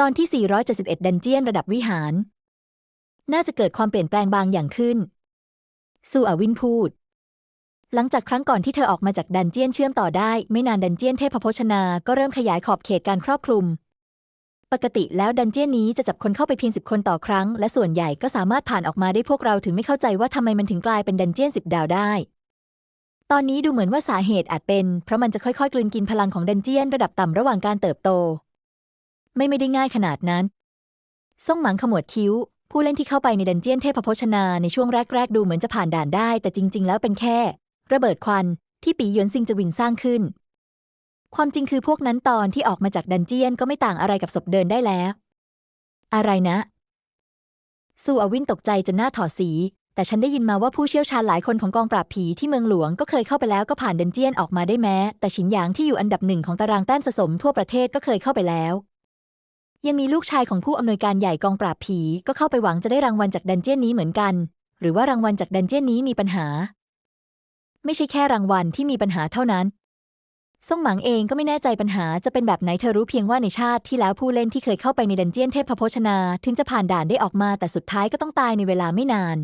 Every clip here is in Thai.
ตอนที่ 471 ดันเจียนระดับวิหาร น่าจะเกิดความเปลี่ยนแปลงบางอย่างขึ้น ซูอาวินพูด หลังจากครั้งก่อนที่เธอออกมาจากดันเจียนเชื่อมต่อได้ ไม่นานดันเจียนเทพโภชนา ก็เริ่มขยายขอบเขตการครอบคลุม ปกติแล้วดันเจียนนี้จะจับคนเข้าไปเพียงสิบคนต่อครั้ง และส่วนใหญ่ก็สามารถผ่านออกมาได้พวกเราถึงไม่เข้าใจว่าทำไมมันถึงกลายเป็นดันเจียนสิบดาวได้ตอนนี้ดูเหมือนว่าสาเหตุอาจเป็น เพราะมันจะค่อยๆ กลืนกินพลังของดันเจียนระดับต่ำระหว่างการเติบโต ไม่ไม่ได้ง่ายขนาดนั้น ซ่งหมังขมวดคิ้ว ผู้เล่นที่เข้าไปในดันเจียนเทพโภชนาในช่วงแรก ๆ ดูเหมือนจะผ่านด่านได้ แต่จริง ๆ แล้วเป็นแค่ ระเบิดควันที่ปีหยวนซิงจะวินสร้างขึ้น ความจริงคือพวกนั้นตอนที่ออกมาจากดันเจียนก็ไม่ต่างอะไรกับศพเดินได้แล้ว อะไรนะซูอวินตกใจจนหน้าถอดสี แต่ฉันได้ยินมาว่าผู้เชี่ยวชาญหลายคนของกองปราบผีที่เมืองหลวงก็เคยเข้าไปแล้วก็ผ่านดันเจียนออกมาได้แม้ แต่ฉินหยางที่อยู่อันดับหนึ่งของตารางแต้มสะสมทั่วประเทศก็เคยเข้าไปแล้ว ยังมีลูกชายของผู้อำนวยการใหญ่กองปราบผี ก็เข้าไปหวังจะได้รางวัลจากดันเจี้ยนนี้เหมือนกัน หรือว่ารางวัลจากดันเจี้ยนนี้มีปัญหา ไม่ใช่แค่รางวัลที่มีปัญหาเท่านั้นซ่งหมังเองก็ไม่แน่ใจปัญหาจะเป็นแบบไหนเธอรู้เพียงว่าในชาติที่แล้วผู้เล่นที่เคยเข้าไปในดันเจี้ยนเทพโภชนา ถึงจะผ่านด่านได้ออกมาแต่สุดท้ายก็ต้องตายในเวลาไม่นาน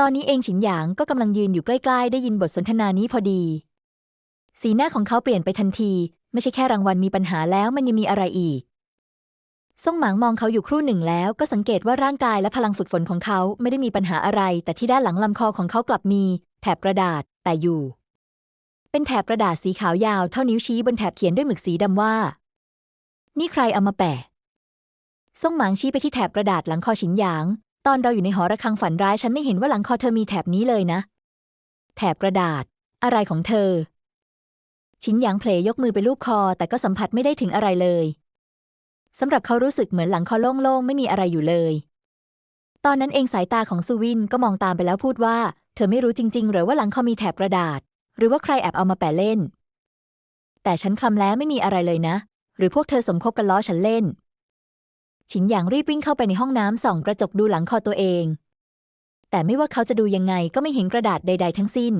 ตอนนี้เองฉินหยางก็กำลังยืนอยู่ใกล้ๆ ได้ยินบทสนทนานี้พอดี สีหน้าของเขาเปลี่ยนไปทันที ไม่ใช่แค่รางวัลมีปัญหาแล้วมันยังมีอะไรอีก ซ่งหมางมองเขาอยู่ครู่หนึ่งแล้วก็สังเกตว่าร่างกายและพลังฝึกฝนของเขาไม่ได้มีปัญหาอะไร แต่ที่ด้านหลังลำคอของเขากลับมี แถบกระดาษ แต่อยู่ เป็นแถบกระดาษสีขาวยาวเท่านิ้วชี้บนแถบเขียนด้วยหมึกสีดำว่า นี่ใครเอามาแปะซ่งหมางชี้ไปที่แถบกระดาษหลังคอฉินหยาง ตอนเราอยู่ในหอระฆังฝันร้ายฉันไม่เห็นว่าหลังคอเธอมีแถบนี้เลยนะ แถบกระดาษ อะไรของเธอ ฉินหยางเพลยยกมือไปลูบคอแต่ก็สัมผัสไม่ได้ถึงอะไรเลย สำหรับเขารู้สึกเหมือนหลังคอโล่งๆ ไม่มีอะไรอยู่เลย ตอนนั้นเองสายตาของซูวินก็มองตามไปแล้วพูดว่า เธอไม่รู้จริง ๆ หรือว่าหลังคอมีแถบกระดาษ หรือว่าใครแอบเอามาแปะเล่น แต่ฉันคลำแล้วไม่มีอะไรเลยนะ หรือพวกเธอสมคบกันล้อฉันเล่น ฉินหยางรีบวิ่งเข้าไปในห้องน้ำส่องกระจกดูหลังคอตัวเอง แต่ไม่ว่าเขาจะดูยังไงก็ไม่เห็นกระดาษใด ๆ ทั้งสิ้น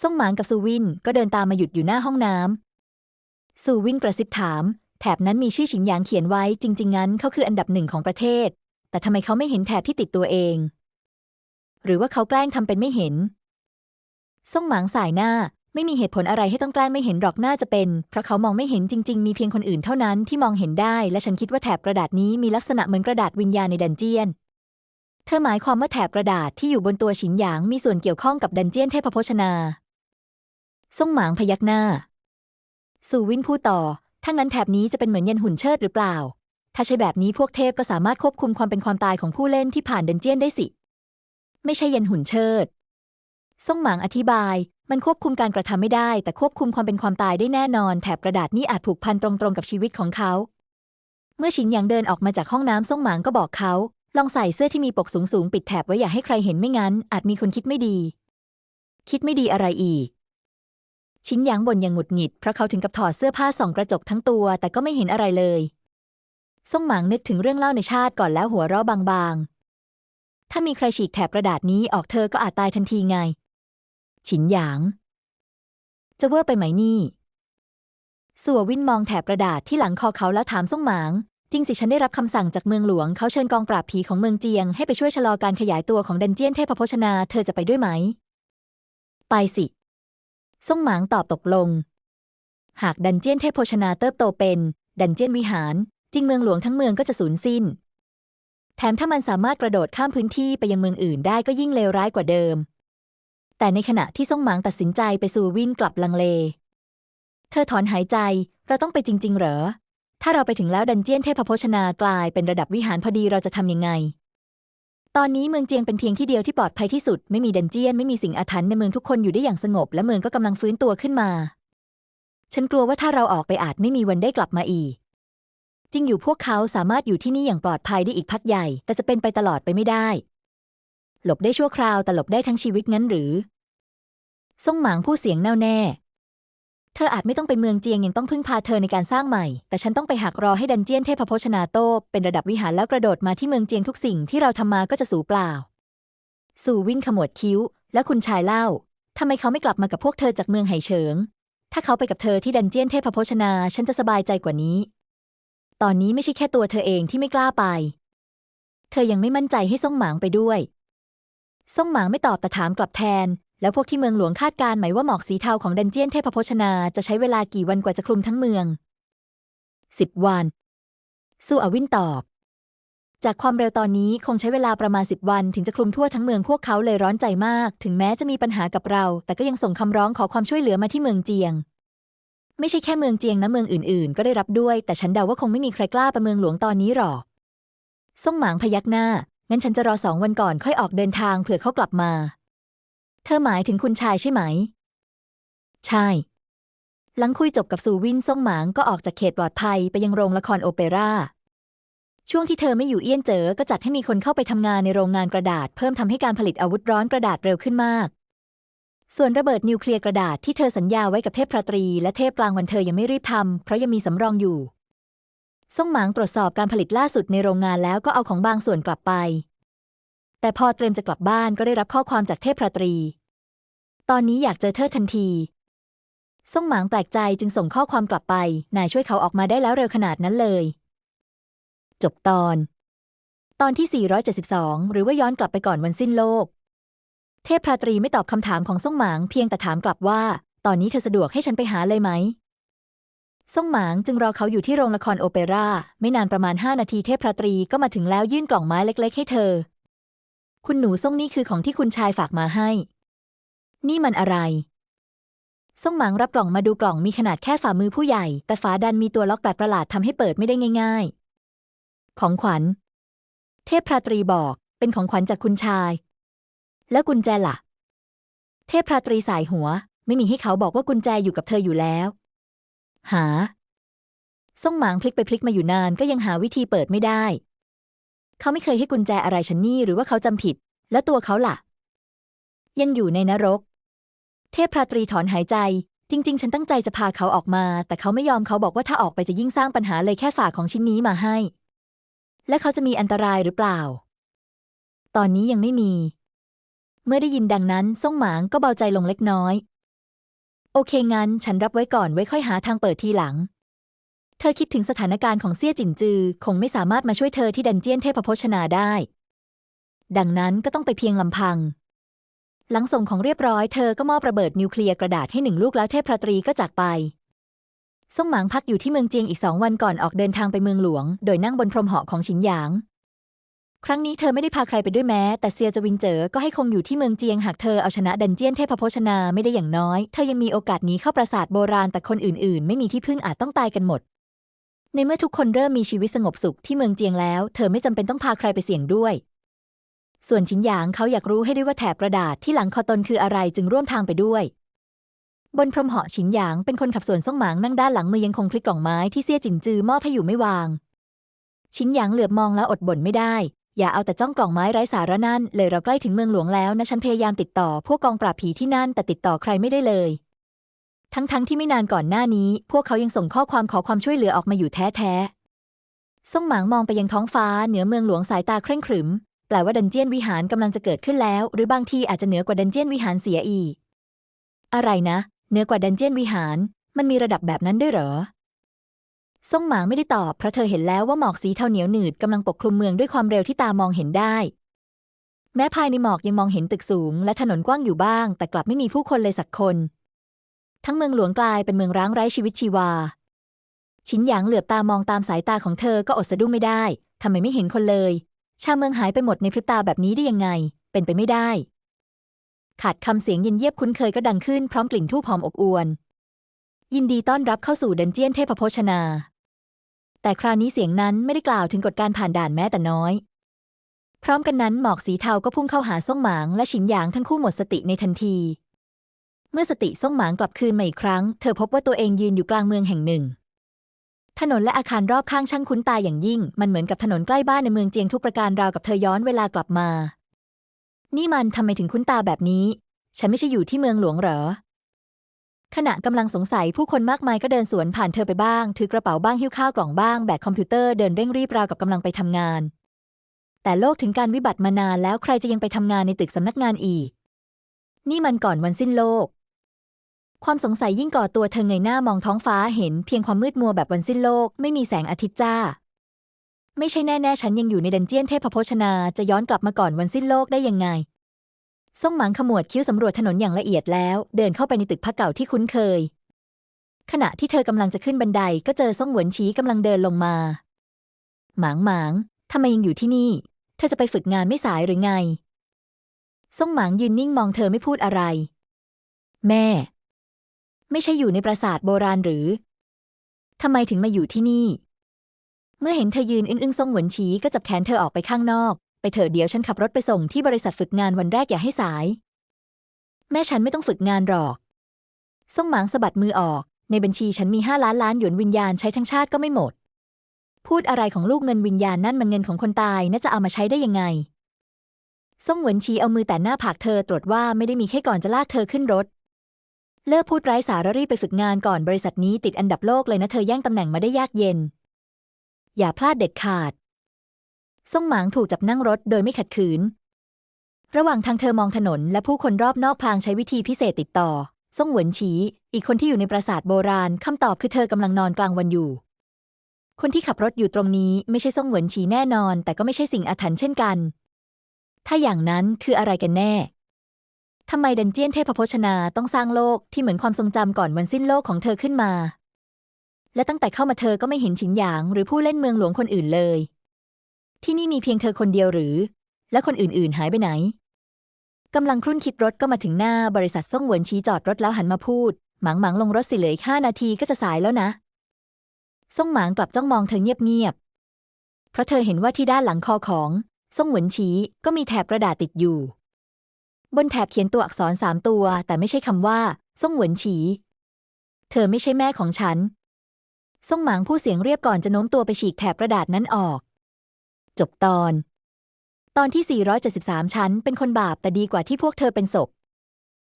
ซ่งหมางกับซูวินก็เดินตามมาหยุดอยู่หน้าห้องน้ำซูวินกระซิบถาม แถบนั้นมีชื่อฉินหยางเขียนไว้จริง ๆ งั้นเขาคืออันดับหนึ่งของประเทศ แต่ทำไมเขาไม่เห็นแถบที่ติดตัวเอง หรือว่าเขาแกล้งทำเป็นไม่เห็น ซ่งหมางสายหน้าไม่มีเหตุผลอะไรให้ต้องแกล้งไม่เห็นหรอกน่าจะเป็น เพราะเขามองไม่เห็นจริง ๆ มีเพียงคนอื่นเท่านั้นที่มองเห็นได้ และฉันคิดว่าแถบกระดาษนี้มีลักษณะเหมือนกระดาษวิญญาณในดันเจียน เธอหมายความว่าแถบกระดาษที่อยู่บนตัวฉินหยางมีส่วนเกี่ยวข้องกับดันเจียนเทพโภชนา ซ่งหมางพยักหน้า สูวินพูดต่อ ถ้างั้นแถบนี้จะเป็นเหมือนเยันหุ่นเชิดหรือเปล่า ถ้าใช่แบบนี้พวกเทพก็สามารถควบคุมความเป็นความตายของผู้เล่นที่ผ่านเดนเจียนได้สิ ไม่ใช่เยันหุ่นเชิดซ่งหมางอธิบาย มันควบคุมการกระทำไม่ได้ แต่ควบคุมความเป็นความตายได้แน่นอน แถบกระดาษนี้อาจผูกพันตรงๆกับชีวิตของเขา เมื่อฉินหยางเดินออกมาจากห้องน้ำซ่งหมางก็บอกเขา ลองใส่เสื้อที่มีปกสูงๆปิดแถบไว้อย่าให้ใครเห็นไม่งั้น อาจมีคนคิดไม่ดี คิดไม่ดีอะไรอีก ชิ้นหยางบ่นอย่างหงุดหงิด เพราะเขาถึงกับถอดเสื้อผ้าส่องกระจกทั้งตัว แต่ก็ไม่เห็นอะไรเลยซ่งหมางนึกถึงเรื่องเล่าในชาติก่อนแล้วหัวเราะบางๆ ถ้ามีใครฉีกแถบกระดาษนี้ออกเธอก็อาจตายทันทีไง ฉินหยาง จะเวอร์ไปไหมนี่สัววินมองแถบกระดาษที่หลังคอเขาแล้วถามซ่งหมาง จริงสิฉันได้รับคำสั่งจากเมืองหลวง เขาเชิญกองปราบผีของเมืองเจียง ให้ไปช่วยชะลอการขยายตัวของดันเจียนเทพโภชนา เธอจะไปด้วยไหม ไปสิ ซ่งหมางตอบตกลง หากดันเจียนเทพโภชนาเติบโตเป็น ดันเจียนวิหาร จริงเมืองหลวงทั้งเมืองก็จะสูญสิ้น แถมถ้ามันสามารถกระโดดข้ามพื้นที่ไปยังเมืองอื่นได้ก็ยิ่งเลวร้ายกว่าเดิม แต่ในขณะที่ซ่งหมางตัดสินใจไปสู่วินกลับลังเล เธอถอนหายใจเราต้องไปจริง ๆ เหรอ ถ้าเราไปถึงแล้วดันเจียนเทพโภชนากลายเป็นระดับวิหารพอดีเราจะทำยังไง ตอนนี้เมืองเจียงเป็นเพียงที่เดียวที่ปลอดภัยที่สุด ไม่มีดันเจียน ไม่มีสิ่งอาถรรพ์ในเมืองทุกคนอยู่ได้อย่างสงบ และเมืองก็กำลังฟื้นตัวขึ้นมา ฉันกลัวว่าถ้าเราออกไปอาจไม่มีวันได้กลับมาอีกจริงอยู่พวกเขาสามารถอยู่ที่นี่อย่างปลอดภัยได้อีกพักใหญ่ แต่จะเป็นไปตลอดไปไม่ได้ หลบได้ชั่วคราวแต่หลบได้ทั้งชีวิตงั้นหรือ ซ่งหมางผู้เสียงแน่วแน่ เธออาจไม่ต้องไปเมืองเจียงยังต้องพึ่งพาเธอในการสร้างใหม่ แต่ฉันต้องไปหักรอให้ดันเจียนเทพโภชนาโตเป็นระดับวิหารแล้วกระโดดมาที่เมืองเจียงทุกสิ่งที่เราทำมาก็จะสูญเปล่า สู่วิ่งขมวดคิ้ว แล้วคุณชายเล่าทำไมเขาไม่กลับมากับพวกเธอจากเมืองไหเฉิง ถ้าเขาไปกับเธอที่ดันเจียนเทพโภชนา ฉันจะสบายใจกว่านี้ ตอนนี้ไม่ใช่แค่ตัวเธอเองที่ไม่กล้าไป เธอยังไม่มั่นใจให้ซ่งหมางไปด้วย ซ่งหมางไม่ตอบแต่ถามกลับแทน แล้วพวกที่เมืองหลวงคาดการณ์ไหมว่าหมอกสีเทาของดันเจียนเทพพชนาจะใช้เวลากี่วันกว่าจะคลุมทั้งเมืองสิบวัน สู้อวินตอบ จากความเร็วตอนนี้คงใช้เวลาประมาณสิบวัน ถึงจะคลุมทั่วทั้งเมืองพวกเขาเลยร้อนใจมาก ถึงแม้จะมีปัญหากับเรา แต่ก็ยังส่งคำร้องขอความช่วยเหลือมาที่เมืองเจียง ไม่ใช่แค่เมืองเจียงนะเมืองอื่น ๆ ก็ได้รับด้วย แต่ฉันเดาว่าคงไม่มีใครกล้าไปเมืองหลวงตอนนี้หรอกซ่งหมางพยักหน้างั้นฉันจะรอสองวันก่อนค่อยออกเดินทางเผื่อเขากลับมา เธอหมายถึงคุณชายใช่ไหม ใช่ หลังคุยจบกับซูวินซ่งหมางก็ออกจากเขตปลอดภัยไปยังโรงละครโอเปร่า ช่วงที่เธอไม่อยู่เอี้ยนเจอก็จัดให้มีคนเข้าไปทำงานในโรงงานกระดาษ เพิ่มทำให้การผลิตอาวุธร้อนกระดาษเร็วขึ้นมาก ส่วนระเบิดนิวเคลียร์กระดาษที่เธอสัญญาไว้กับเทพพระตรี และเทพกลางวันเธอยังไม่รีบทำเพราะยังมีสำรองอยู่ซ่งหมางตรวจสอบการผลิตล่าสุดในโรงงานแล้วก็เอาของบางส่วนกลับไป แต่พอเตรียมจะกลับบ้านก็ได้รับข้อความจากเทพพระตรี ตอนนี้อยากเจอเธอทันที ซ่งหมางแปลกใจจึงส่งข้อความกลับไป นายช่วยเขาออกมาได้แล้วเร็วขนาดนั้นเลย จบตอน ตอนที่ 472 หรือว่าย้อนกลับไปก่อนวันสิ้นโลก เทพพราตรีไม่ตอบคำถามของซ่งหมางเพียงแต่ถามกลับว่า ตอนนี้เธอสะดวกให้ฉันไปหาเลยไหมซ่งหมางจึงรอเขาอยู่ที่โรงละครโอเปร่า ไม่นานประมาณ 5 นาทีเทพพราตรีก็มาถึงแล้วยื่นกล่องไม้เล็ก ๆ ให้เธอ คุณหนูซ่งนี่คือของที่คุณชายฝากมาให้ นี่มันอะไร ซ่งหมางรับกล่องมาดูกล่องมีขนาดแค่ฝ่ามือผู้ใหญ่ แต่ฝาดันมีตัวล็อกแปลกประหลาดทำให้เปิดไม่ได้ง่าย ๆ ของขวัญ เทพพราตรีบอก เป็นของขวัญจากคุณชาย แล้วกุญแจล่ะ เทพพราตรีสายหัว ไม่มีให้เขาบอกว่ากุญแจอยู่กับเธออยู่แล้ว หา ซ่งหมางพลิกไปพลิกมาอยู่นานก็ยังหาวิธีเปิดไม่ได้ เขาไม่เคยให้กุญแจอะไรฉันนี่หรือว่าเขาจำผิด แล้วตัวเขาล่ะ ยังอยู่ในนรก เทพพราตรีถอนหายใจ จริง ๆ ฉันตั้งใจจะพาเขาออกมา แต่เขาไม่ยอมเขาบอกว่าถ้าออกไปจะยิ่งสร้างปัญหาเลยแค่ฝากของชิ้นนี้มาให้ และเขาจะมีอันตรายหรือเปล่า ตอนนี้ยังไม่มี เมื่อได้ยินดังนั้นซ่งหมางก็เบาใจลงเล็กน้อย โอเคงั้น ฉันรับไว้ก่อนไว้ค่อยหาทางเปิดทีหลังเธอคิดถึงสถานการณ์ของเซี่ยจินจือ คงไม่สามารถมาช่วยเธอที่ดันเจียนเทพพชนาได้ ดังนั้นก็ต้องไปเพียงลำพัง หลังส่งของเรียบร้อยเธอก็มอบระเบิดนิวเคลียร์กระดาษให้หนึ่งลูกแล้วเทพพราตรีก็จากไปซ่งหมางพักอยู่ที่เมืองเจียงอีกสองวันก่อนออกเดินทางไปเมืองหลวง โดยนั่งบนพรมเหาะของฉินหยาง ครั้งนี้เธอไม่ได้พาใครไปด้วยแม้ แต่เซียจวิงเจ๋อก็ให้คงอยู่ที่เมืองเจียงหากเธอเอาชนะดันเจียนเทพโพชนาไม่ได้อย่างน้อย เธอยังมีโอกาสหนีเข้าปราสาทโบราณแต่คนอื่นๆ ไม่มีที่พึ่งอาจต้องตายกันหมด ในเมื่อทุกคนเริ่มมีชีวิตสงบสุขที่เมืองเจียงแล้ว เธอไม่จำเป็นต้องพาใครไปเสี่ยงด้วย ส่วนชินหยางเขาอยากรู้ให้ได้ว่าแถบกระดาษที่หลังคอตนคืออะไรจึงร่วมทางไปด้วย บนพรมเหาะชินหยางเป็นคนขับส่วนซ่งหมางนั่งด้านหลังมือยังคงพลิกกล่องไม้ที่เซี่ยจินจือมอบให้อยู่ไม่วาง ชินหยางเหลือบมองแล้วอดบ่นไม่ได้ อย่าเอาแต่จ้องกล่องไม้ไร้สาระนั่นเลยเราใกล้ถึงเมืองหลวงแล้วนะฉันพยายามติดต่อ พวกกองปราบผีที่นั่นแต่ติดต่อใครไม่ได้เลยทั้งๆทที่ไม่นานก่อนหน้านี้ พวกเขายังส่งข้อความขอความช่วยเหลือออกมาอยู่แท้ๆ ซ่งหมางมองไปยังท้องฟ้าเหนือเมืองหลวงสายตาเคร่งขรึม แปลว่าดันเจียนวิหารกำลังจะเกิดขึ้นแล้ว หรือบางทีอาจจะเหนือกว่าดันเจียนวิหารเสียอีก อะไรนะ เหนือกว่าดันเจียนวิหาร มันมีระดับแบบนั้นด้วยเหรอซ่งหมางไม่ได้ตอบเพราะเธอเห็นแล้วว่าหมอกสีเทาเหนียวหนืดกำลังปกคลุมเมืองด้วยความเร็วที่ตามองเห็นได้ แม้ภายในหมอกยังมองเห็นตึกสูง และถนนกว้างอยู่บ้าง แต่กลับไม่มีผู้คนเลยสักคน ทั้งเมืองหลวงกลายเป็นเมืองร้างไร้ชีวิตชีวา ชินหยางเหลือบตามองตามสายตาของเธอก็อดสะดุ้งไม่ได้ทำไมไม่เห็นคนเลย ชาวเมืองหายไปหมดในพริบตาแบบนี้ได้ยังไง เป็นไปไม่ได้ ขาดคำเสียงเย็นเยียบคุ้นเคยก็ดังขึ้นพร้อมกลิ่นทูบหอมอบอวน ยินดีต้อนรับเข้าสู่ดันเจียนเทพโพชนา แต่คราวนี้เสียงนั้นไม่ได้กล่าวถึงกฎการผ่านด่านแม้แต่น้อย พร้อมกันนั้นหมอกสีเทาก็พุ่งเข้าหาซ่งหมางและฉินหยางทั้งคู่หมดสติในทันที เมื่อสติซ่งหมางกลับคืนมาอีกครั้ง เธอพบว่าตัวเองยืนอยู่กลางเมืองแห่งหนึ่ง ถนนและอาคารรอบข้างช่างคุ้นตาอย่างยิ่ง มันเหมือนกับถนนใกล้บ้านในเมืองเจียงทุกประการราวกับเธอย้อนเวลากลับมา นี่มันทำไมถึงคุ้นตาแบบนี้ ฉันไม่ใช่อยู่ที่เมืองหลวงเหรอ ขณะกำลังสงสัยผู้คนมากมายก็เดินสวนผ่านเธอไปบ้าง ถือกระเป๋าบ้างหิ้วข้าวกล่องบ้างแบกคอมพิวเตอร์เดินเร่งรีบราวกับกำลังไปทำงาน แต่โลกถึงการวิบัติมานานแล้วใครจะยังไปทำงานในตึกสำนักงานอีก นี่มันก่อนวันสิ้นโลก ความสงสัยยิ่งก่อตัวเธอเงยหน้ามองท้องฟ้าเห็นเพียงความมืดมัวแบบวันสิ้นโลก ไม่มีแสงอาทิตย์จ้า ไม่ใช่แน่ๆฉันยังอยู่ในดันเจียนเทพโภชนาจะย้อนกลับมาก่อนวันสิ้นโลกได้ยังไงซ่งหมางขมวดคิ้วสำรวจถนนอย่างละเอียดแล้ว เดินเข้าไปในตึกพักเก่าที่คุ้นเคย ขณะที่เธอกำลังจะขึ้นบันไดก็เจอซ่งหวนฉีกำลังเดินลงมา หมางหมางทำไมยังอยู่ที่นี่ เธอจะไปฝึกงานไม่สายหรือไงซ่งหมางยืนนิ่งมองเธอไม่พูดอะไร แม่ ไม่ใช่อยู่ในปราสาทโบราณหรือ ทำไมถึงมาอยู่ที่นี่ เมื่อเห็นเธอยืนอึ้งๆซ่งหวนฉีก็จับแขนเธอออกไปข้างนอก ไปเถอะเดี๋ยวฉันขับรถไปส่งที่บริษัทฝึกงานวันแรกอย่าให้สาย แม่ฉันไม่ต้องฝึกงานหรอกซ่งหมางสะบัดมือออก ในบัญชีฉันมีห้าล้านล้านหยวนวิญญาณใช้ทั้งชาติก็ไม่หมด พูดอะไรของลูกเงินวิญญาณนั่นมันเงินของคนตายน่าจะเอามาใช้ได้ยังไงซ่งหวนชีเอามือแต่หน้าผากเธอตรวจว่าไม่ได้มีแค่ก่อนจะลากเธอขึ้นรถ เลิกพูดไร้สาระรีบไปฝึกงานก่อนบริษัทนี้ติดอันดับโลกเลยนะเธอแย่งตำแหน่งมาได้ยากเย็น อย่าพลาดเด็ดขาด ซ่งหมางถูกจับนั่งรถโดยไม่ขัดขืน ระหว่างทางเธอมองถนนและผู้คนรอบนอกพลางใช้วิธีพิเศษติดต่อ ซ่งหวนฉีอีกคนที่อยู่ในปราสาทโบราณคำตอบคือเธอกำลังนอนกลางวันอยู่ คนที่ขับรถอยู่ตรงนี้ไม่ใช่ซ่งหวนฉีแน่นอน แต่ก็ไม่ใช่สิ่งอาถรรพ์เช่นกัน ถ้าอย่างนั้นคืออะไรกันแน่ ทำไมดันเจียนเทพพชนาต้องสร้างโลกที่เหมือนความทรงจำก่อนวันสิ้นโลกของเธอขึ้นมา และตั้งแต่เข้ามาเธอก็ไม่เห็นฉิงหยาง หรือผู้เล่นเมืองหลวงคนอื่นเลย ที่นี่มีเพียงเธอคนเดียวหรือ และคนอื่นๆหายไปไหนกำลังครุ่นคิดรถก็มาถึงหน้าบริษัทซ่งเหวินชี้จอดรถแล้วหันมาพูด หมางหมางลงรถสิเหลืออีกห้านาทีก็จะสายแล้วนะซ่งหมางกลับจ้องมองเธอเงียบๆเพราะเธอเห็นว่าที่ด้านหลังคอของซ่งเหวินชี้ก็มีแถบกระดาษติดอยู่ บนแถบเขียนตัวอักษรสามตัว แต่ไม่ใช่คำว่าซ่งเหวินฉี เธอไม่ใช่แม่ของฉันซ่งหมางผู้เสียงเรียบก่อนจะโน้มตัวไปฉีกแถบกระดาษนั้นออก จบตอน ตอนที่ 473 ชั้นเป็นคนบาปแต่ดีกว่าที่พวกเธอเป็นศพ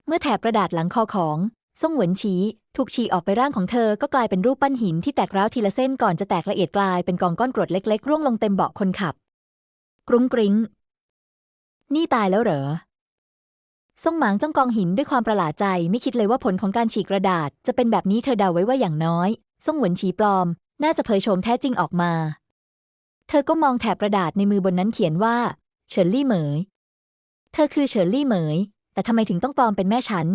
เมื่อแถบกระดาษหลังคอของซ่งเหวินฉีถูกฉีกออกไปร่างของเธอก็กลายเป็นรูปปั้นหินที่แตกร้าวทีละเส้นก่อนจะแตกละเอียดกลายเป็นกองก้อนกรวดเล็กๆ ร่วงลงเต็มเบาะคนขับ กรุ้งกริ้ง นี่ตายแล้วเหรอ ซ่งหมางจ้องกองหินด้วยความประหลาดใจ ไม่คิดเลยว่าผลของการฉีกกระดาษ จะเป็นแบบนี้เธอเดาไว้ว่าอย่างน้อยซ่งหวนฉีปลอม น่าจะเผยโฉมแท้จริงออกมา เธอก็มองแถบกระดาษในมือบนนั้นเขียนว่าเฉินลี่เหมย เธอคือเฉินลี่เหมย แต่ทำไมถึงต้องปลอมเป็นแม่ฉัน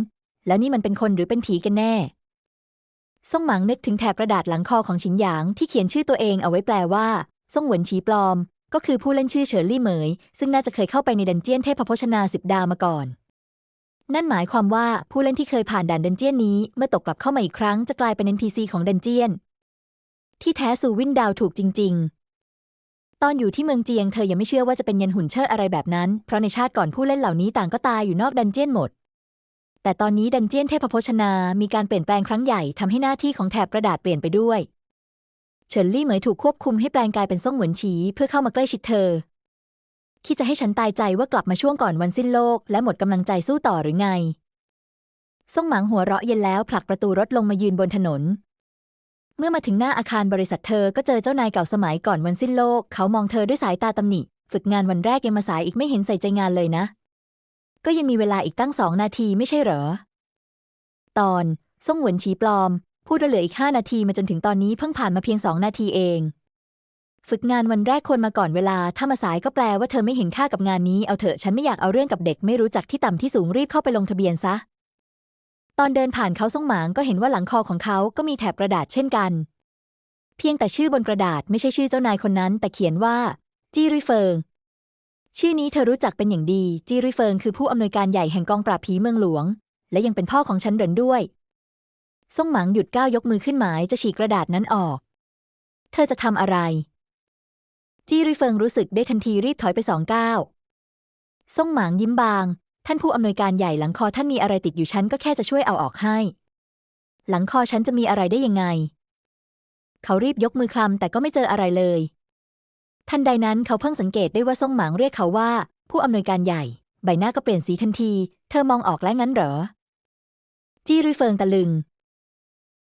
แล้วนี่มันเป็นคนหรือเป็นผีกันแน่ซ่งหมางนึกถึงแถบกระดาษหลังคอของฉินหยางที่เขียนชื่อตัวเองเอาไว้แปลว่าซ่งหวนฉีปลอม ก็คือผู้เล่นชื่อเฉินลี่เหมย ซึ่งน่าจะเคยเข้าไปในดันเจียนเทพพชนาสิบดาวมาก่อน นั่นหมายความว่าผู้เล่นที่เคยผ่านด่านดันเจียนนี้ เมื่อตกกลับเข้ามาอีกครั้งจะกลายเป็น NPC ของดันเจียน ที่แท้สู่วินดาวถูกจริง ๆ ตอนอยู่ที่เมืองเจียงเธอยังไม่เชื่อว่าจะเป็นเยนหุ่นเชิดอะไรแบบนั้น เพราะในชาติก่อนผู้เล่นเหล่านี้ต่างก็ตายอยู่นอกดันเจียนหมด แต่ตอนนี้ดันเจียนเทพโพชนา มีการเปลี่ยนแปลงครั้งใหญ่ทำให้หน้าที่ของแถบกระดาษเปลี่ยนไปด้วย เฉินลี่เหมยถูกควบคุมให้แปลงกายเป็นซ่งเหวินฉีเพื่อเข้ามาใกล้ชิดเธอ คิดจะให้ฉันตายใจว่ากลับมาช่วงก่อนวันสิ้นโลก และหมดกำลังใจสู้ต่อหรือไง ซ่งหมางหัวเราะเย็นแล้วผลักประตูรถลงมายืนบนถนน เมื่อมาถึงหน้าอาคารบริษัทเธอก็เจอเจ้านายเก่าสมัยก่อนวันสิ้นโลก เขามองเธอด้วยสายตาตำหนิ ฝึกงานวันแรกยังมาสายอีกไม่เห็นใส่ใจงานเลยนะ ก็ยังมีเวลาอีกตั้งสองนาทีไม่ใช่เหรอ ตอน ซ่งหวนฉีปลอม พูดว่าเหลืออีกห้านาทีมาจนถึงตอนนี้เพิ่งผ่านมาเพียงสองนาทีเอง ฝึกงานวันแรกควรมาก่อนเวลา ถ้ามาสายก็แปลว่าเธอไม่เห็นค่ากับงานนี้ เอาเถอะฉันไม่อยากเอาเรื่องกับเด็กไม่รู้จักที่ต่ำที่สูงรีบเข้าไปลงทะเบียนซะ ตอนเดินผ่านเขาซ่งหมางก็เห็นว่าหลังคอของเขาก็มีแถบกระดาษเช่นกัน เพียงแต่ชื่อบนกระดาษไม่ใช่ชื่อเจ้านายคนนั้น แต่เขียนว่า จีริเฟิง ชื่อนี้เธอรู้จักเป็นอย่างดี จีริเฟิงคือผู้อำนวยการใหญ่แห่งกองปราบผีเมืองหลวง และยังเป็นพ่อของฉันเหรินด้วยซ่งหมางหยุดก้าวยกมือขึ้นหมายจะฉีกกระดาษนั้นออก เธอจะทำอะไร จีริเฟิงรู้สึกได้ทันทีรีบถอยไปสองก้าวซ่งหมางยิ้มบาง ท่านผู้อำนวยการใหญ่หลังคอท่านมีอะไรติดอยู่ฉันก็แค่จะช่วยเอาออกให้ หลังคอฉันจะมีอะไรได้ยังไง เขารีบยกมือคลำแต่ก็ไม่เจออะไรเลย ทันใดนั้นเขาเพิ่งสังเกตได้ว่าซ่งหมางเรียกเขาว่า ผู้อำนวยการใหญ่ ใบหน้าก็เปลี่ยนสีทันที เธอมองออกแล้วงั้นเหรอ จีริเฟิงตะลึง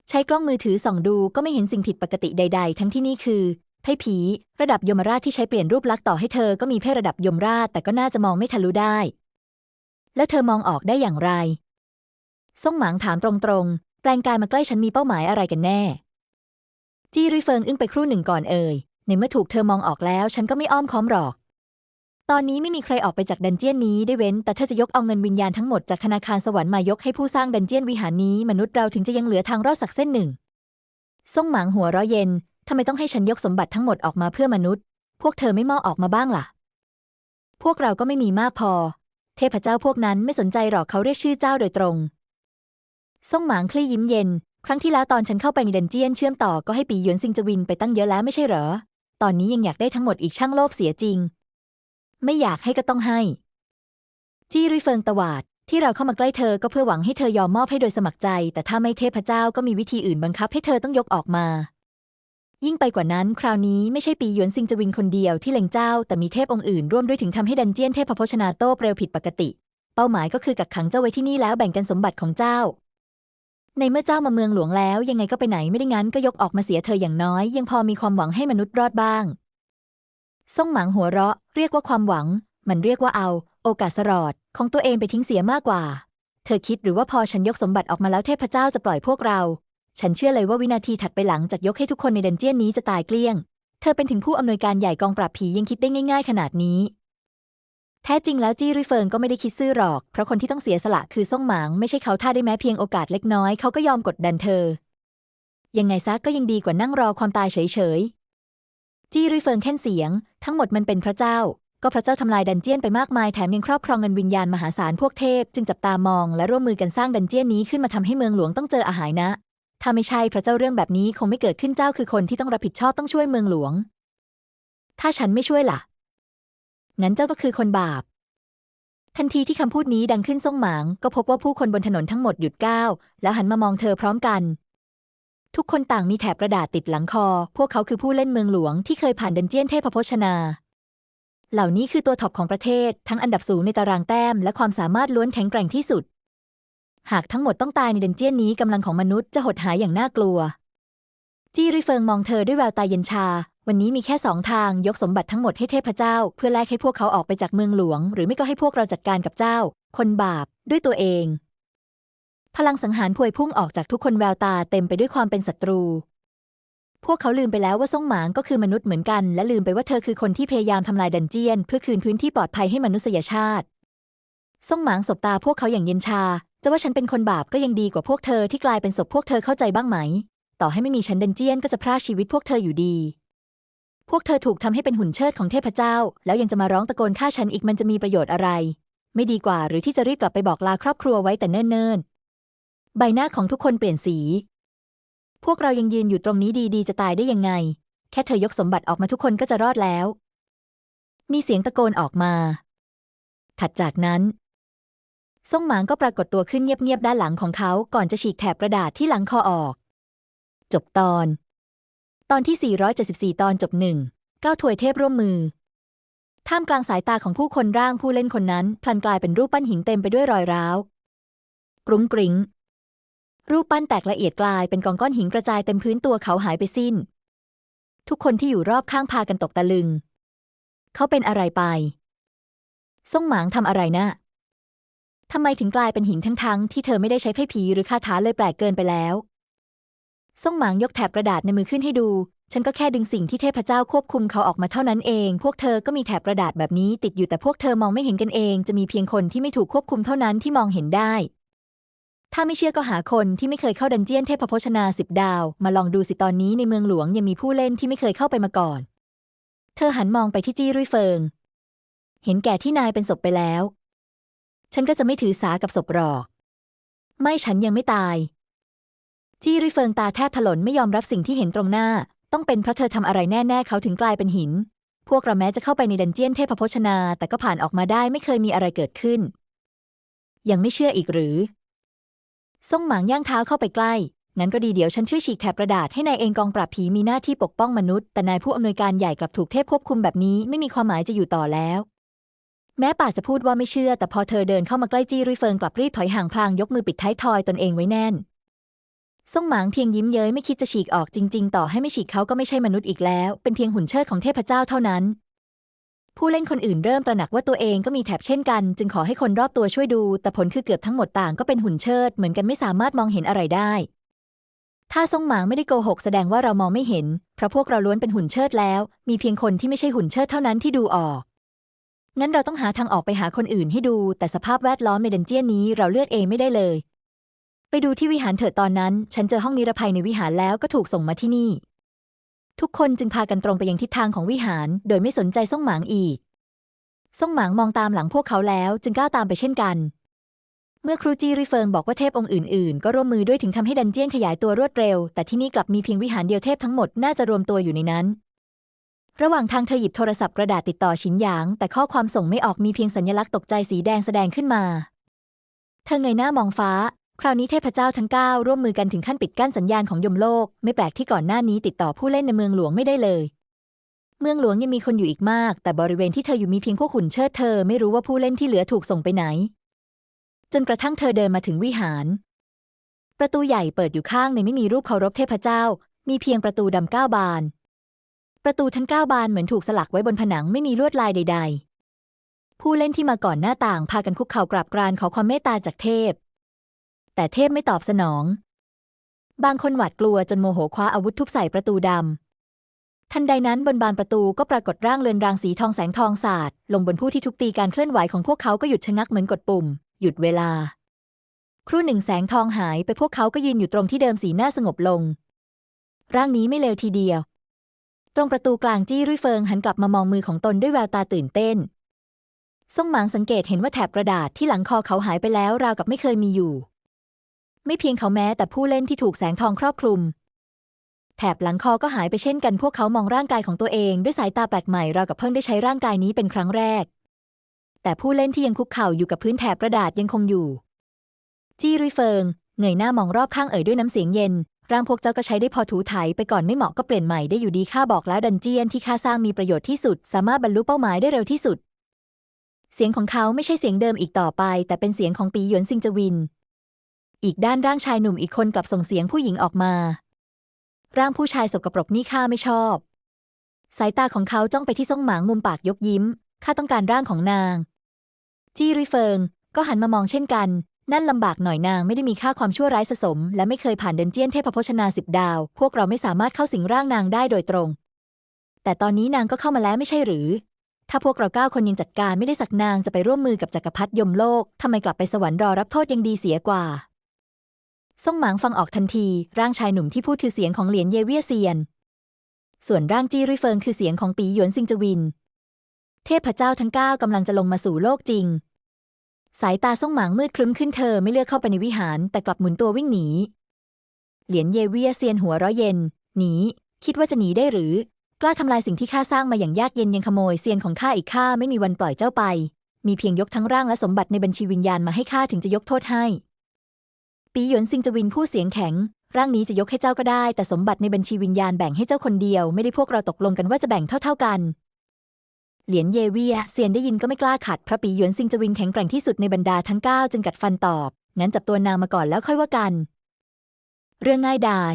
ใช้กล้องมือถือส่องดูก็ไม่เห็นสิ่งผิดปกติใด ๆ ทั้งที่นี่คือ ไพ่ผี ระดับยมราชที่ใช้เปลี่ยนรูปลักษณ์ต่อให้เธอก็มีเพศระดับยมราชแต่ก็น่าจะมองไม่ทะลุได้ แล้วเธอมองออกได้อย่างไร ซ่งหมางถามตรงๆ แปลงกายมาใกล้ฉันมีเป้าหมายอะไรกันแน่ จี้ริเฟิงอึ้งไปครู่หนึ่งก่อนเอ่ย ในเมื่อถูกเธอมองออกแล้ว ฉันก็ไม่อ้อมค้อมหรอก ตอนนี้ไม่มีใครออกไปจากดันเจียนนี้ได้เว้น แต่เธอจะยกเอาเงินวิญญาณทั้งหมดจากธนาคารสวรรค์มายกให้ผู้สร้างดันเจียนวิหารนี้มนุษย์เราถึงจะยังเหลือทางรอดสักเส้นหนึ่งซ่งหมางหัวเร้อเย็น ทำไมต้องให้ฉันยกสมบัติทั้งหมดออกมาเพื่อมนุษย์ พวกเธอไม่มอบออกมาบ้างล่ะ พวกเราก็ไม่มีมากพอ เทพเจ้าพวกนั้นไม่สนใจหรอกเขาเรียกชื่อเจ้าโดยตรงซ่งหมางคลี่ยิ้มเย็น ครั้งที่แล้วตอนฉันเข้าไปในดันเจียนเชื่อมต่อก็ให้ปีหยวนซิงจวินไปตั้งเยอะแล้วไม่ใช่เหรอ ตอนนี้ยังอยากได้ทั้งหมดอีกช่างโลภเสียจริง ไม่อยากให้ก็ต้องให้ จี้ริเฟิงตวาดที่เราเข้ามาใกล้เธอก็เพื่อหวังให้เธอยอมมอบให้โดยสมัครใจ แต่ถ้าไม่เทพเจ้าก็มีวิธีอื่นบังคับให้เธอต้องยกออกมา ยิ่งไปกว่านั้นคราวนี้ไม่ใช่ปีหยวนซิงจวินคนเดียวที่เล็งเจ้า แต่มีเทพองค์อื่นร่วมด้วยถึงทำให้ดันเจียนเทพพโชนาโต้เปลวผิดปกติ เป้าหมายก็คือกักขังเจ้าไว้ที่นี่แล้วแบ่งกันสมบัติของเจ้า ในเมื่อเจ้ามาเมืองหลวงแล้ว ยังไงก็ไปไหนไม่ได้งั้นก็ยกออกมาเสียเธออย่างน้อย ยังพอมีความหวังให้มนุษย์รอดบ้างซ่งหมางหัวเราะ เรียกว่าความหวัง มันเรียกว่าเอา โอกาสสรอดของตัวเองไปทิ้งเสียมากกว่า เธอคิดหรือว่าพอฉันยกสมบัติออกมาแล้วเทพเจ้าจะปล่อยพวกเรา ฉันเชื่อเลยว่าวินาทีถัดไปหลังจากยกให้ทุกคนในดันเจียนนี้จะตายเกลี้ยง เธอเป็นถึงผู้อำนวยการใหญ่กองปราบผียังคิดได้ง่าย ๆ ขนาดนี้ แท้จริงแล้วจี้ริเฟิงก็ไม่ได้คิดซื่อหรอก เพราะคนที่ต้องเสียสละคือซ่งหมางไม่ใช่เขาถ้าได้แม้เพียงโอกาสเล็กน้อยเขาก็ยอมกดดันเธอ ยังไงซะก็ยังดีกว่านั่งรอความตายเฉยๆ จี้ริเฟิงแค่นเสียง ทั้งหมดมันเป็นพระเจ้า ก็พระเจ้าทำลายดันเจียนไปมากมายแถมยังครอบครองเงินวิญญาณมหาศาลพวกเทพ จึงจับตามอง และร่วมมือกันสร้างดันเจียนนี้ขึ้นมาทำให้เมืองหลวงต้องเจออาหายนะ ถ้าไม่ใช่พระเจ้าเรื่องแบบนี้คงไม่เกิดขึ้นเจ้าคือคนที่ต้องรับผิดชอบต้องช่วยเมืองหลวง ถ้าฉันไม่ช่วยล่ะ งั้นเจ้าก็คือคนบาป ทันทีที่คำพูดนี้ดังขึ้นซ่งหมาง ก็พบว่าผู้คนบนถนนทั้งหมดหยุดก้าว แล้วหันมามองเธอพร้อมกัน ทุกคนต่างมีแถบกระดาษติดหลังคอ พวกเขาคือผู้เล่นเมืองหลวงที่เคยผ่านดันเจียนเทพพชนา เหล่านี้คือตัวท็อปของประเทศ ทั้งอันดับสูงในตารางแต้ม และความสามารถล้วนแข็งแกร่งที่สุด หากทั้งหมดต้องตายในดันเจียนนี้กำลังของมนุษย์จะหดหายอย่างน่ากลัว จี้ริเฟิงมองเธอด้วยแววตาเย็นชา วันนี้มีแค่สองทางยกสมบัติทั้งหมดให้เทพเจ้า เพื่อแลกให้พวกเขาออกไปจากเมืองหลวง หรือไม่ก็ให้พวกเราจัดการกับเจ้า คนบาป ด้วยตัวเอง พลังสังหารพวยพุ่งออกจากทุกคนแววตาเต็มไปด้วยความเป็นศัตรู พวกเขาลืมไปแล้วว่าซ่งหมางก็คือมนุษย์เหมือนกัน และลืมไปว่าเธอคือคนที่พยายามทำลายดันเจียน เพื่อคืนพื้นที่ปลอดภัยให้มนุษยชาติซ่งหมางสบตาพวกเขาอย่างเย็นชา จะว่าฉันเป็นคนบาปก็ยังดีกว่าพวกเธอที่กลายเป็นศพพวกเธอเข้าใจบ้างไหม ต่อให้ไม่มีฉันเดนเจียนก็จะพรากชีวิตพวกเธออยู่ดี พวกเธอถูกทำให้เป็นหุ่นเชิดของเทพเจ้า แล้วยังจะมาร้องตะโกนฆ่าฉันอีกมันจะมีประโยชน์อะไร ไม่ดีกว่าหรือที่จะรีบกลับไปบอกลาครอบครัวไว้แต่เนิ่นๆ ใบหน้าของทุกคนเปลี่ยนสี พวกเรายังยืนอยู่ตรงนี้ดีๆจะตายได้ยังไง แค่เธอยกสมบัติออกมาทุกคนก็จะรอดแล้ว มีเสียงตะโกนออกมา ถัดจากนั้น ซ่งหมางก็ปรากฏตัวขึ้นเงียบๆด้านหลังของเขาก่อนจะฉีกแถบกระดาษที่หลังคอออก จบตอน ตอนที่ 474 ตอนจบหนึ่งก้าวถวยเทพร่วมมือ ท่ามกลางสายตาของผู้คนร่างผู้เล่นคนนั้นพลันกลายเป็นรูปปั้นหินเต็มไปด้วยรอยร้าวกรุ้งกริ้ง รูปปั้นแตกละเอียดกลายเป็นกองก้อนหินกระจายเต็มพื้นตัวเขาหายไปสิ้น ทุกคนที่อยู่รอบข้างพากันตกตะลึง เขาเป็นอะไรไป ซ่งหมางทำอะไรนะ ทำไมถึงกลายเป็นหินทั้งๆที่เธอไม่ได้ใช้ไพ่ผีหรือคาถาเลยแปลกเกินไปแล้วซ่งหมางยกแถบกระดาษในมือขึ้นให้ดู ฉันก็แค่ดึงสิ่งที่เทพเจ้าควบคุมเขาออกมาเท่านั้นเอง พวกเธอก็มีแถบกระดาษแบบนี้ติดอยู่แต่พวกเธอมองไม่เห็นกันเอง จะมีเพียงคนที่ไม่ถูกควบคุมเท่านั้นที่มองเห็นได้ ถ้าไม่เชื่อก็หาคนที่ไม่เคยเข้าดันเจียนเทพพชนาสิบดาว มาลองดูสิตอนนี้ในเมืองหลวงยังมีผู้เล่นที่ไม่เคยเข้าไปมาก่อน เธอหันมองไปที่จี้รุ่ยเฟิง เห็นแก่ที่นายเป็นศพไปแล้ว ฉันก็จะไม่ถือสากับศพหรอก ไม่ฉันยังไม่ตาย จี้ริเฟิงตาแทบถลนไม่ยอมรับสิ่งที่เห็นตรงหน้า ต้องเป็นเพราะเธอทำอะไรแน่ ๆ เขาถึงกลายเป็นหิน พวกเราแม้จะเข้าไปในดันเจียนเทพโพชนา แต่ก็ผ่านออกมาได้ไม่เคยมีอะไรเกิดขึ้น ยังไม่เชื่ออีกหรือซ่งหมางย่างเท้าเข้าไปใกล้งั้นก็ดีเดี๋ยวฉันช่วยฉีกแถบกระดาษให้นายเองกองปราบผีมีหน้าที่ปกป้องมนุษย์ แต่นายผู้อำนวยการใหญ่กลับถูกเทพควบคุมแบบนี้ไม่มีความหมายจะอยู่ต่อแล้ว แม้ปากจะพูดว่าไม่เชื่อ แต่พอเธอเดินเข้ามาใกล้จี้ริเฟิงกลับรีบถอยห่างพลางยกมือปิดท้ายทอยตนเองไว้แน่นซ่งหมางเพียงยิ้มเย้ยไม่คิดจะฉีกออกจริง ๆ ต่อให้ไม่ฉีกเขาก็ไม่ใช่มนุษย์อีกแล้ว เป็นเพียงหุ่นเชิดของเทพเจ้าเท่านั้น ผู้เล่นคนอื่นเริ่มตระหนักว่าตัวเองก็มีแถบเช่นกัน จึงขอให้คนรอบตัวช่วยดู แต่ผลคือเกือบทั้งหมดต่างก็เป็นหุ่นเชิดเหมือนกันไม่สามารถมองเห็นอะไรได้ ถ้าซ่งหมางไม่ได้โกหกแสดงว่าเรามองไม่เห็น เพราะพวกเราล้วนเป็นหุ่นเชิดแล้ว มีเพียงคนที่ไม่ใช่หุ่นเชิดเท่านั้นที่ดูออก งั้นเราต้องหาทางออกไปหาคนอื่นให้ดู แต่สภาพแวดล้อมในดันเจียนนี้เราเลือกเองไม่ได้เลย ไปดูที่วิหารเถิดตอนนั้น ฉันเจอห้องนิรภัยในวิหารแล้วก็ถูกส่งมาที่นี่ ทุกคนจึงพากันตรงไปยังทิศทางของวิหาร โดยไม่สนใจซ่งหมางอีกซ่งหมางมองตามหลังพวกเขาแล้ว จึงก้าวตามไปเช่นกัน เมื่อครูจีริเฟิงบอกว่าเทพองค์อื่นๆ ก็ร่วมมือด้วยถึงทำให้ดันเจียนขยายตัวรวดเร็ว แต่ที่นี่กลับมีเพียงวิหารเดียวเทพทั้งหมดน่าจะรวมตัวอยู่ในนั้น ระหว่างทางเธอหยิบโทรศัพท์กระดาษติดต่อชินหยาง แต่ข้อความส่งไม่ออกมีเพียงสัญลักษณ์ตกใจสีแดงแสดงขึ้นมา เธอเงยหน้ามองฟ้า คราวนี้เทพเจ้าทั้งเก้าร่วมมือกันถึงขั้นปิดกั้นสัญญาณของยมโลก ไม่แปลกที่ก่อนหน้านี้ติดต่อผู้เล่นในเมืองหลวงไม่ได้เลย เมืองหลวงยังมีคนอยู่อีกมาก แต่บริเวณที่เธออยู่มีเพียงพวกหุ่นเชิดเธอไม่รู้ว่าผู้เล่นที่เหลือถูกส่งไปไหน จนกระทั่งเธอเดินมาถึงวิหาร ประตูใหญ่เปิดอยู่ข้างในไม่มีรูปเคารพเทพเจ้า มีเพียงประตูดำเก้าบาน ประตูทั้งเก้าบานเหมือนถูกสลักไว้บนผนังไม่มีลวดลายใด ๆ ผู้เล่นที่มาก่อนหน้าต่างพากันคุกเข่ากราบกรานขอความเมตตาจากเทพ แต่เทพไม่ตอบสนอง บางคนหวาดกลัวจนโมโหคว้าอาวุธทุบใส่ประตูดำทันใดนั้นบนบานประตูก็ปรากฏร่างเลือนรางสีทองแสงทองสาดลงบนผู้ที่ทุบตีการเคลื่อนไหวของพวกเขาก็หยุดชะงักเหมือนกดปุ่ม หยุดเวลา ครู่หนึ่งแสงทองหายไปพวกเขาก็ยืนอยู่ตรงที่เดิมสีหน้าสงบลงร่างนี้ไม่เลวทีเดียว ตรงประตูกลางจี้รุ่ยเฟิงหันกลับมามองมือของตนด้วยแววตาตื่นเต้นซ่งหมางสังเกตเห็นว่าแถบกระดาษที่หลังคอเขาหายไปแล้วราวกับไม่เคยมีอยู่ ไม่เพียงเขาแม้แต่ผู้เล่นที่ถูกแสงทองครอบคลุม แถบหลังคอก็หายไปเช่นกันพวกเขามองร่างกายของตัวเองด้วยสายตาแปลกใหม่ราวกับเพิ่งได้ใช้ร่างกายนี้เป็นครั้งแรก แต่ผู้เล่นที่ยังคุกเข่าอยู่กับพื้นแถบกระดาษยังคงอยู่ จี้รุ่ยเฟิงเงยหน้ามองรอบข้างเอ่ยด้วยน้ำเสียงเย็น ร่างพวกเจ้าก็ใช้ได้พอถูไถไปก่อนไม่เหมาะก็เปลี่ยนใหม่ได้อยู่ดีข้าบอกแล้วดันเจียนที่ข้าสร้างมีประโยชน์ที่สุด สามารถบรรลุเป้าหมายได้เร็วที่สุด เสียงของเขาไม่ใช่เสียงเดิมอีกต่อไป แต่เป็นเสียงของปีหยวนซิงจวิน อีกด้านร่างชายหนุ่มอีกคนกลับส่งเสียงผู้หญิงออกมา ร่างผู้ชายสกปรกนี่ข้าไม่ชอบ สายตาของเขาจ้องไปที่ซ่งหมางมุมปากยกยิ้มข้าต้องการร่างของนาง จี้รุยเฟิงก็หันมามองเช่นกัน นั่นลำบากหน่อยนางไม่ได้มีค่าความชั่วร้ายสะสม และไม่เคยผ่านเดนเจียนเทพพชนาสิบดาว พวกเราไม่สามารถเข้าสิงร่างนางได้โดยตรง แต่ตอนนี้นางก็เข้ามาแล้วไม่ใช่หรือ ถ้าพวกเราเก้าคนยังจัดการไม่ได้สักนางจะไปร่วมมือกับจักรพรรดิยมโลกทำไมกลับไปสวรรค์รอรับโทษยังดีเสียกว่าซ่งหมางฟังออกทันที ร่างชายหนุ่มที่พูดคือเสียงของเหลียนเยเวียเซียน ส่วนร่างจี้ริเฟิงคือเสียงของปีหยวนซิงจวิน เทพเจ้าทั้งเก้ากำลังจะลงมาสู่โลกจริง สายตาซ่งหมางมืดครึ้มขึ้นเธอไม่เลือกเข้าไปในวิหาร แต่กลับหมุนตัววิ่งหนี เหลียนเยเวียเซียนหัวร้อเย็น หนี คิดว่าจะหนีได้หรือ กล้าทำลายสิ่งที่ข้าสร้างมาอย่างยากเย็นยังขโมยเซียนของข้าอีกข้าไม่มีวันปล่อยเจ้าไป มีเพียงยกทั้งร่างและสมบัติในบัญชีวิญญาณมาให้ข้าถึงจะยกโทษให้ ปีหยวนซิงจวินผู้เสียงแข็ง ร่างนี้จะยกให้เจ้าก็ได้ แต่สมบัติในบัญชีวิญญาณแบ่งให้เจ้าคนเดียวไม่ได้พวกเราตกลงกันว่าจะแบ่งเท่า ๆกัน เหลียนเยเวียเซียนได้ยินก็ไม่กล้าขัด พระปีหยวนซิงจวินแข็งแกร่งที่สุดในบรรดาทั้งเก้าจึงกัดฟันตอบ งั้นจับตัวนางมาก่อนแล้วค่อยว่ากัน เรื่องง่ายดาย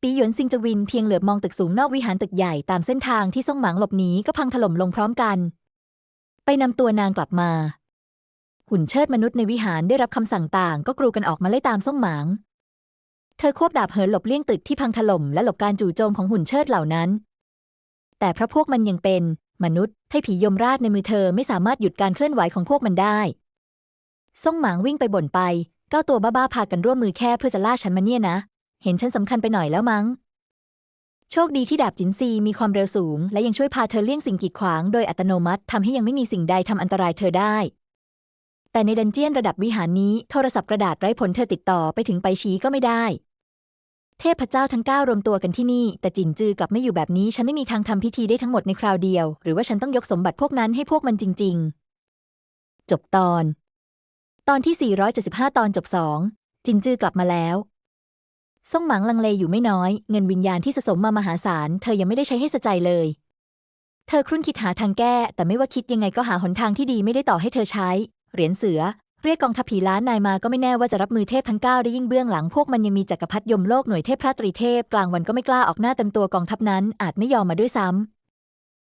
ปีหยวนซิงจวินเพียงเหลือบมองตึกสูงนอกวิหารตึกใหญ่ตามเส้นทางที่ซ่งหมางหลบหนีก็พังถล่มลงพร้อมกัน ไปนำตัวนางกลับมา หุ่นเชิดมนุษย์ในวิหารได้รับคำสั่งต่าง ก็กรูกันออกมาไล่ตามซ่งหมาง เธอควบดาบเหินหลบเลี่ยงตึกที่พังถล่มและหลบการจู่โจมของหุ่นเชิดเหล่านั้น แต่พระพวกมันยังเป็น มนุษย์ให้ผียมราชในมือเธอไม่สามารถหยุดการเคลื่อนไหวของพวกมันได้ ซ่งหมางวิ่งไปบ่นไปเก้าตัวบ้าๆพากันร่วมมือแค่เพื่อจะล่าฉันมาเนี่ยนะ เห็นฉันสำคัญไปหน่อยแล้วมั้ง โชคดีที่ดาบจินซีมีความเร็วสูง และยังช่วยพาเธอเลี่ยงสิ่งกีดขวางโดยอัตโนมัติทำให้ยังไม่มีสิ่งใดทำอันตรายเธอได้ แต่ในดันเจียนระดับวิหารนี้โทรศัพท์กระดาษไร้ผลเธอติดต่อไปถึงไปชี้ก็ไม่ได้ เทพเจ้าทั้งเก้ารวมตัวกันที่นี่ แต่จินจือกลับไม่อยู่แบบนี้ ฉันไม่มีทางทำพิธีได้ทั้งหมดในคราวเดียว หรือว่าฉันต้องยกสมบัติพวกนั้นให้พวกมันจริง ๆ จบตอน ตอนที่ 475 ตอนจบสองจินจือกลับมาแล้วซ่งหมังลังเลอยู่ไม่น้อย เงินวิญญาณที่สะสมมามหาศาล เธอยังไม่ได้ใช้ให้สะใจเลย เธอครุ่นคิดหาทางแก้ แต่ไม่ว่าคิดยังไงก็หาหนทางที่ดีไม่ได้ต่อให้เธอใช้ เหรียญเสือ เรียกกองทัพผีล้านนายมาก็ไม่แน่ว่าจะรับมือเทพทั้งเก้าได้ยิ่งเบื้องหลังพวกมันยังมีจักรพรรดิยมโลกหน่วยเทพพระตรีเทพกลางวันก็ไม่กล้าออกหน้าเต็มตัวกองทัพนั้นอาจไม่ยอมมาด้วยซ้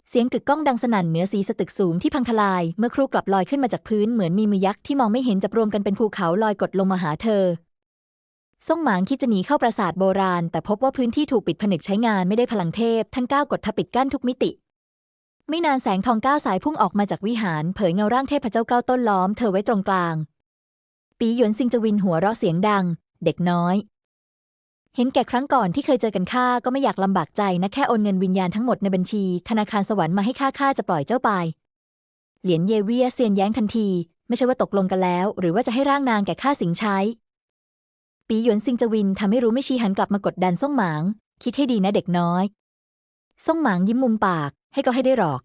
เสียงกึกก้องดังสนั่นเหนือสีสตึกสูงที่พังทลาย เมื่อครูกลับลอยขึ้นมาจากพื้นเหมือนมีมือยักษ์ที่มองไม่เห็นจับรวมกันเป็นภูเขาลอยกดลงมาหาเธอส่งหมางคิดจะหนีเข้าปราสาทโบราณ แต่พบว่าพื้นที่ถูกปิดผนึกใช้งานไม่ได้พลังเทพท่านก้าวกดทับปิดกั้นทุกมิติ ไม่นานแสงทองก้าวสายพุ่งออกมาจากวิหาร เผยเงาร่างเทพเจ้าเก้าต้นล้อมเธอไว้ตรงกลาง ปีหยวนซิงจวินหัวเราะเสียงดัง เด็กน้อย เห็นแก่ครั้งก่อนที่เคยเจอกันข้าก็ไม่อยากลำบากใจนะแค่โอนเงินวิญญาณทั้งหมดในบัญชี ธนาคารสวรรค์มาให้ข้าข้าจะปล่อยเจ้าไป เหรียญเยเวียเซียนแย้งทันที ไม่ใช่ว่าตกลงกันแล้ว หรือว่าจะให้ร่างนางแก่ข้าสิงใช้ ปีหยวนซิงจวินทำให้รู้ไม่ชี้หันกลับมากดดันซ่งหมาง คิดให้ดีนะเด็กน้อยซ่งหมางยิ้มมุมปาก ให้ก็ให้ได้หรอก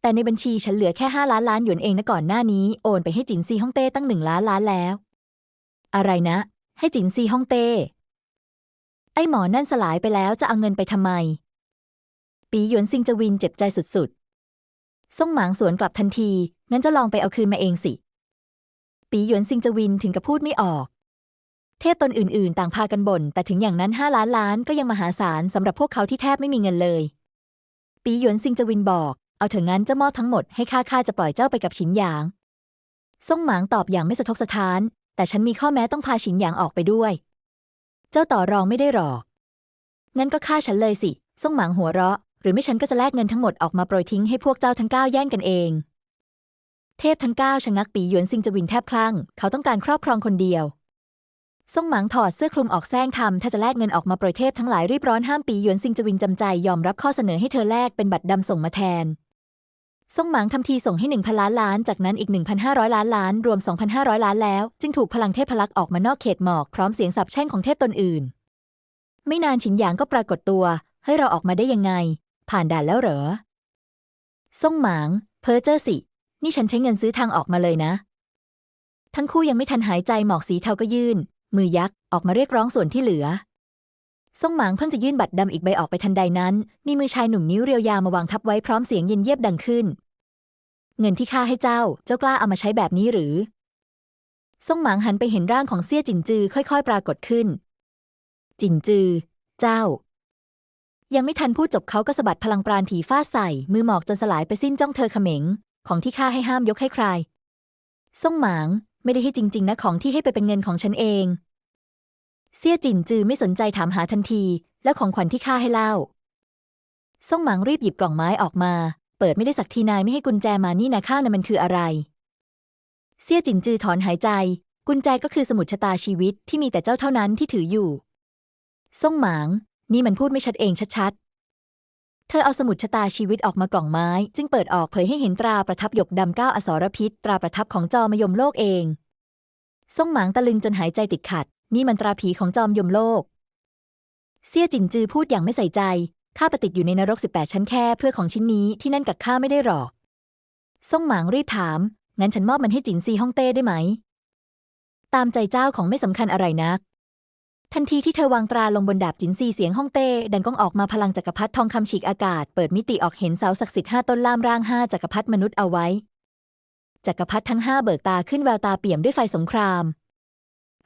แต่ในบัญชีฉันเหลือแค่ห้าล้านล้านหยวนเองนะก่อนหน้านี้โอนไปให้จินซีฮ่องเต้ตั้งหนึ่งล้านล้านแล้ว อะไรนะ ให้จินซีฮ่องเต้ ไอ้หมอนั่นสลายไปแล้วจะเอาเงินไปทำไม ปีหยวนซิงจวินเจ็บใจสุดๆซ่งหมางสวนกลับทันทีงั้นจ้าลองไปเอาคืนมาเองสิ ปีหยวนซิงจวินถึงกับพูดไม่ออก เทพตนอื่นๆ ต่างพากันบ่นแต่ถึงอย่างนั้นห้าล้านล้านก็ยังมหาศาลสำหรับพวกเขาที่แทบไม่มีเงินเลย ปีหยวนซิงจวินบอก เอาเถอะงั้นเจ้ามอบทั้งหมดให้ข้าข้าจะปล่อยเจ้าไปกับฉินหยางซ่งหมางตอบอย่างไม่สะทกสะท้าน แต่ฉันมีข้อแม้ต้องพาฉินหยางออกไปด้วย เจ้าต่อรองไม่ได้หรอก งั้นก็ฆ่าฉันเลยสิซ่งหมางหัวเราะ หรือไม่ฉันก็จะแลกเงินทั้งหมดออกมาโปรยทิ้งให้พวกเจ้าทั้งเก้าแย่งกันเอง เทพทั้งเก้าชะงักปีหยวนซิงจวินแทบคลั่ง เขาต้องการครอบครองคนเดียว ซ่งหมางถอดเสื้อคลุมออกแซงทำถ้าจะแลกเงินออกมาโปรยเทพทั้งหลายรีบร้อนห้ามปีหยวนซิงจวินจำใจยอมรับข้อเสนอให้เธอแลกเป็นบัตรดำส่งมาแทนซ่งหมางทำทีส่งให้1,000ล้านล้าน จากนั้นอีก 1,500 ล้านล้าน รวม 2,500 ล้านแล้ว จึงถูกพลังเทพพลักออกมานอกเขตหมอกพร้อมเสียงสาปแช่งของเทพตนอื่น ไม่นานฉินหยางก็ปรากฏตัว ให้เราออกมาได้ยังไง ผ่านด่านแล้วเหรอซ่งหมางเพอเจ้อสิ นี่ฉันใช้เงินซื้อทางออกมาเลยนะ ทั้งคู่ยังไม่ทันหายใจหมอกสีเทาก็ยื่น มือยักษ์ออกมาเรียกร้องส่วนที่เหลือซ่งหมางเพิ่งจะยื่นบัตรดำอีกใบออกไปทันใดนั้น มีมือชายหนุ่มนิ้วเรียวยาวมาวางทับไว้พร้อมเสียงเย็นเยียบดังขึ้น เงินที่ข้าให้เจ้า เจ้ากล้าเอามาใช้แบบนี้หรือซ่งหมางหันไปเห็นร่างของเซี่ยจินจือค่อยๆ ปรากฏขึ้น จินจือ เจ้า ยังไม่ทันพูดจบเขาก็สะบัดพลังปราณผีฟาดใส่ มือหมอกจนสลายไปสิ้นจ้องเธอเขม็ง ของที่ข้าให้ห้ามยกให้ใครซ่งหมาง ไม่ได้ให้จริง ๆ นะของที่ให้ไปเป็นเงินของฉันเอง เซี่ยจินจือไม่สนใจถามหาทันที แล้วของขวัญที่ข้าให้เล่าซ่งหมางรีบหยิบกล่องไม้ออกมา เปิดไม่ได้สักทีนายไม่ให้กุญแจมานี่นะข้านะมันคืออะไร เซี่ยจินจือถอนหายใจ กุญแจก็คือสมุดชะตาชีวิตที่มีแต่เจ้าเท่านั้นที่ถืออยู่ซ่งหมาง นี่มันพูดไม่ชัดเองชัดๆ เธอเอาสมุดชะตาชีวิตออกมากล่องไม้ จึงเปิดออกเผยให้เห็นตราประทับหยกดำเก้าอสรพิษ ตราประทับของจอมยมโลกเองซ่งหมางตะลึงจนหายใจติดขัด นี่มันตราผีของจอมยมโลกเซี่ยจินจือพูดอย่างไม่ใส่ใจข้าปฏิดอยู่ในนรก 18 ชั้นแค่เพื่อของชิ้นนี้ที่นั่นกับข้าไม่ได้หรอกซ่งหมางรีบถาม งั้นฉันมอบมันให้จินซีฮ่องเต้ได้ไหม ตามใจเจ้าของไม่สำคัญอะไรนัก ทันทีที่เธอวางตราลงบนดาบจินซีเสียงฮ่องเต้ดังก้องออกมาพลังจักรพรรดิทองคำฉีกอากาศ เปิดมิติออกเห็นเสาศักดิ์สิทธิ์ห้าต้นล่ามร่างห้าจักรพรรดิมนุษย์เอาไว้จักรพรรดิทั้งห้าเบิกตาขึ้นแววตาเปี่ยมด้วยไฟสงคราม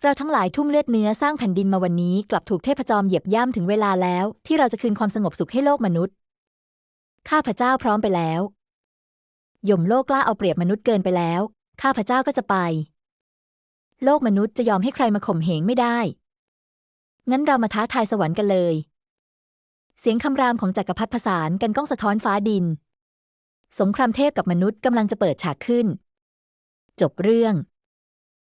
เราทั้งหลายทุ่มเลือดเนื้อสร้างแผ่นดินมาวันนี้ กลับถูกเทพจอมเหยียบย่ำถึงเวลาแล้ว ที่เราจะคืนความสงบสุขให้โลกมนุษย์ ข้าพเจ้าพร้อมไปแล้วย่มโลกกล้าเอาเปรียบมนุษย์เกินไปแล้ว ข้าพเจ้าก็จะไป โลกมนุษย์จะยอมให้ใครมาข่มเหงไม่ได้ งั้นเรามาท้าทายสวรรค์กันเลย เสียงคำรามของจักรพรรดิผสานกันก้องสะท้อนฟ้าดิน สงครามเทพกับมนุษย์กำลังจะเปิดฉากขึ้น จบเรื่อง